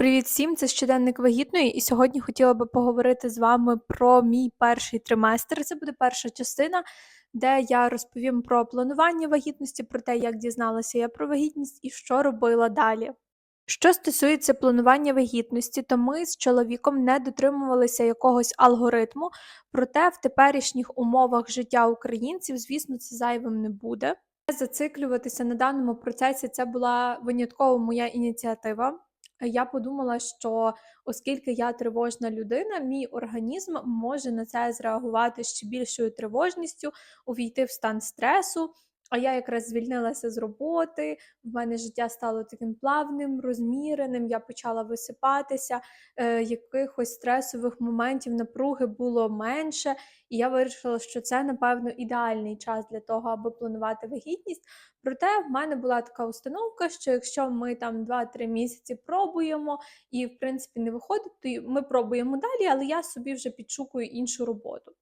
Привіт всім! Це щоденник вагітної, і сьогодні хотіла би поговорити з вами про мій перший триместр. Це буде перша частина, де я розповім про планування вагітності, про те, як дізналася я про вагітність і що робила далі. Що стосується планування вагітності, то ми з чоловіком не дотримувалися якогось алгоритму, проте в теперішніх умовах життя українців, звісно, це зайвим не буде. Зациклюватися на даному процесі це була винятково моя ініціатива. Я подумала, що оскільки я тривожна людина, мій організм може на це зреагувати ще більшою тривожністю, увійти в стан стресу. А я якраз звільнилася з роботи, в мене життя стало таким плавним, розміреним, я почала висипатися, е, якихось стресових моментів напруги було менше, і я вирішила, що це, напевно, ідеальний час для того, аби планувати вагітність. Проте в мене була така установка, що якщо ми там 2-3 місяці пробуємо і, в принципі, не виходить, то ми пробуємо далі, але я собі вже підшукую іншу роботу.